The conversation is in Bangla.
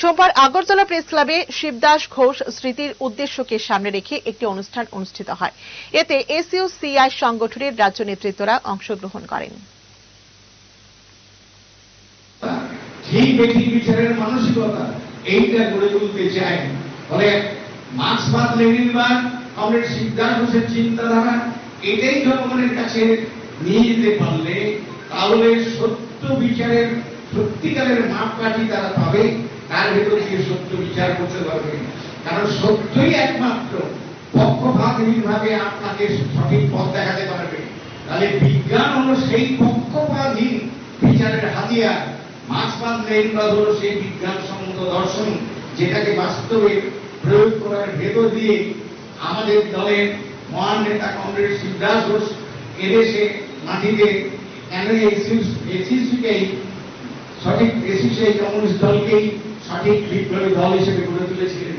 সোমবার আগরতলা প্রেস ক্লাবে শিবদাস ঘোষ স্মৃতির উদ্দেশ্যকে সামনে রেখে একটি অনুষ্ঠান অনুষ্ঠিত হয়। এতে এসইউ সিআই সংগঠনের রাজ্য নেতৃত্বরা অংশগ্রহণ করেন। সত্য বিচারের সত্যিকারের মাপকাঠি তারা পাবে। তার ভেতর দিয়ে সত্য বিচার করতে পারবে কারণ সত্যই একমাত্র পক্ষপাতহীনভাবে আপনাকে সঠিক পথ দেখাতে পারবে। তাহলে বিজ্ঞান হলো সেই পক্ষপাতহীন বিচারের হাতিয়ার। মার্ক্সবাদ লেনিনবাদ হলো সেই বিজ্ঞানসম্মত দর্শন, যেটাকে বাস্তবে প্রয়োগ করার ভেতর দিয়ে আমাদের দলের মহান নেতা কংগ্রেস শিবদাস ঘোষ এদেশে মাটিতে সঠিক এসিসি কমিউনিস্ট দলকেই সঠিক বিপ্লবী দল হিসেবে গড়ে তুলেছিলেন।